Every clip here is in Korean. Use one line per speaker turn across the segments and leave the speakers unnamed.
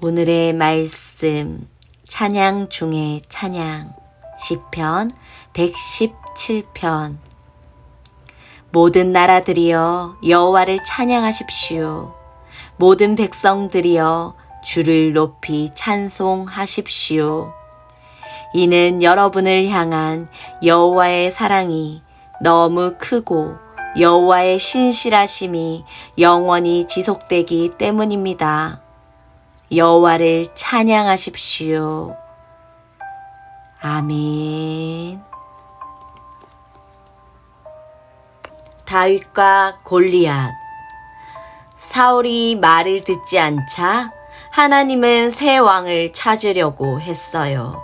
오늘의 말씀 찬양 중에 찬양 시편 117편. 모든 나라들이여 여호와를 찬양하십시오. 모든 백성들이여 주를 높이 찬송하십시오. 이는 여러분을 향한 여호와의 사랑이 너무 크고 여호와의 신실하심이 영원히 지속되기 때문입니다. 여호와를 찬양하십시오. 아멘. 다윗과 골리앗 사울이 말을 듣지 않자 하나님은 새 왕을 찾으려고 했어요.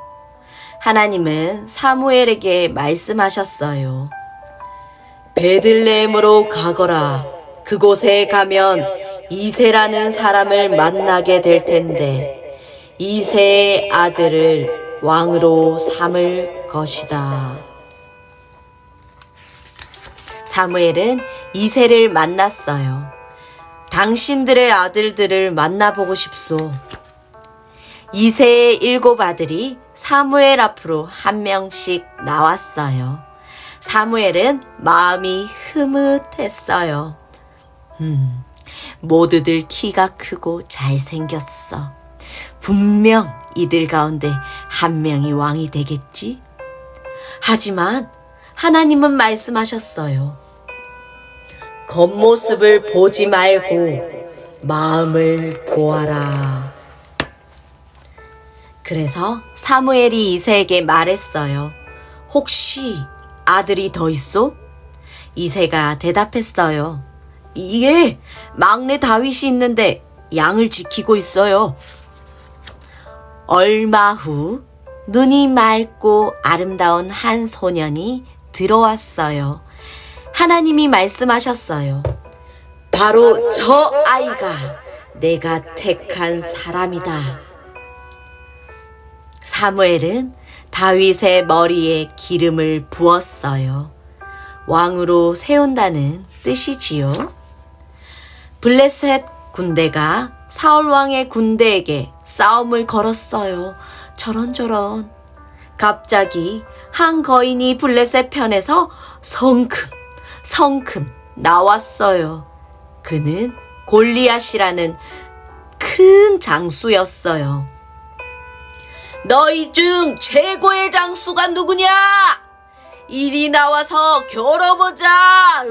하나님은 사무엘에게 말씀하셨어요. 베들레헴으로 가거라. 그곳에 가면 이세라는 사람을 만나게 될 텐데 이세의 아들을 왕으로 삼을 것이다. 사무엘은 이세를 만났어요. 당신들의 아들들을 만나보고 싶소. 이세의 일곱 아들이 사무엘 앞으로 한 명씩 나왔어요. 사무엘은 마음이 흐뭇했어요. 음, 모두들 키가 크고 잘생겼어. 분명 이들 가운데 한 명이 왕이 되겠지? 하지만 하나님은 말씀하셨어요. 겉모습을 보지 말고 마음을 보아라. 그래서 사무엘이 이세에게 말했어요. 혹시 아들이 더 있어? 이세가 대답했어요. 예, 막내 다윗이 있는데 양을 지키고 있어요. 얼마 후 눈이 맑고 아름다운 한 소년이 들어왔어요. 하나님이 말씀하셨어요. 바로 저 아이가 내가 택한 사람이다. 사무엘은 다윗의 머리에 기름을 부었어요. 왕으로 세운다는 뜻이지요. 블레셋 군대가 사울 왕의 군대에게 싸움을 걸었어요. 저런저런. 갑자기 한 거인이 블레셋 편에서 성큼, 성큼 나왔어요. 그는 골리앗이라는 큰 장수였어요. 너희 중 최고의 장수가 누구냐? 이리 나와서 겨뤄보자!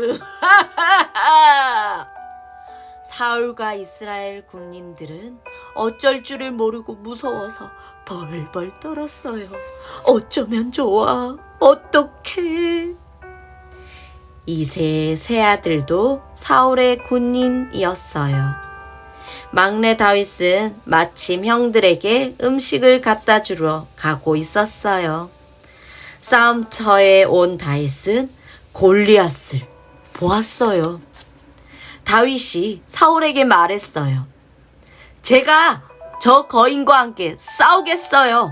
사울과 이스라엘 군인들은 어쩔 줄을 모르고 무서워서 벌벌 떨었어요. 어쩌면 좋아. 어떡해. 이세의 세 아들도 사울의 군인이었어요. 막내 다윗은 마침 형들에게 음식을 갖다 주러 가고 있었어요. 싸움터에 온 다윗은 골리앗을 보았어요. 다윗이 사울에게 말했어요. 제가 저 거인과 함께 싸우겠어요.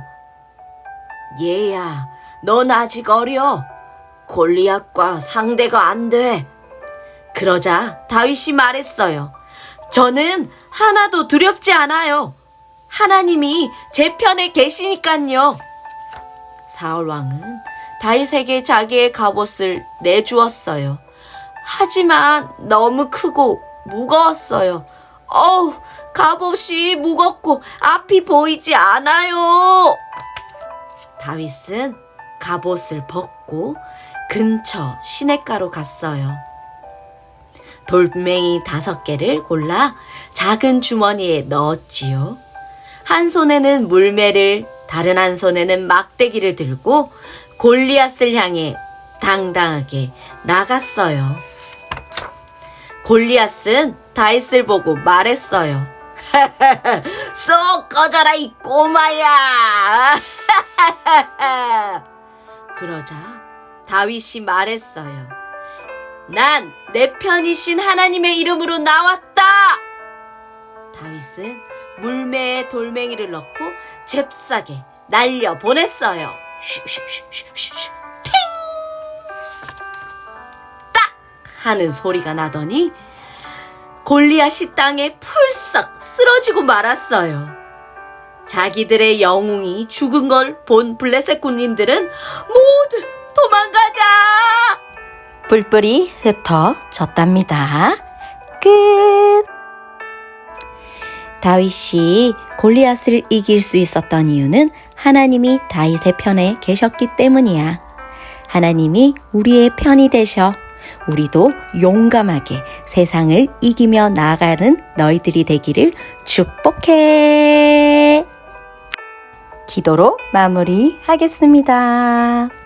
얘야, 넌 아직 어려. 골리앗과 상대가 안 돼. 그러자 다윗이 말했어요. 저는 하나도 두렵지 않아요. 하나님이 제 편에 계시니깐요. 사울 왕은 다윗에게 자기의 갑옷을 내주었어요. 하지만 너무 크고 무거웠어요. 어우, 갑옷이 무겁고 앞이 보이지 않아요. 다윗은 갑옷을 벗고 근처 시냇가로 갔어요. 돌멩이 다섯 개를 골라 작은 주머니에 넣었지요. 한 손에는 물매를, 다른 한 손에는 막대기를 들고 골리앗을 향해 당당하게 나갔어요. 골리앗은 다윗을 보고 말했어요. 쏙 꺼져라 이 꼬마야. 그러자 다윗이 말했어요. 난 내 편이신 하나님의 이름으로 나왔다. 다윗은 물매에 돌멩이를 넣고 잽싸게 날려 보냈어요. 슈슈슈슈슈 하는 소리가 나더니 골리앗이 땅에 풀썩 쓰러지고 말았어요. 자기들의 영웅이 죽은 걸 본 블레셋 군인들은 모두 도망가자!
뿔뿔이 흩어졌답니다. 끝! 다윗이 골리앗을 이길 수 있었던 이유는 하나님이 다윗의 편에 계셨기 때문이야. 하나님이 우리의 편이 되셔. 우리도 용감하게 세상을 이기며 나아가는 너희들이 되기를 축복해. 기도로 마무리하겠습니다.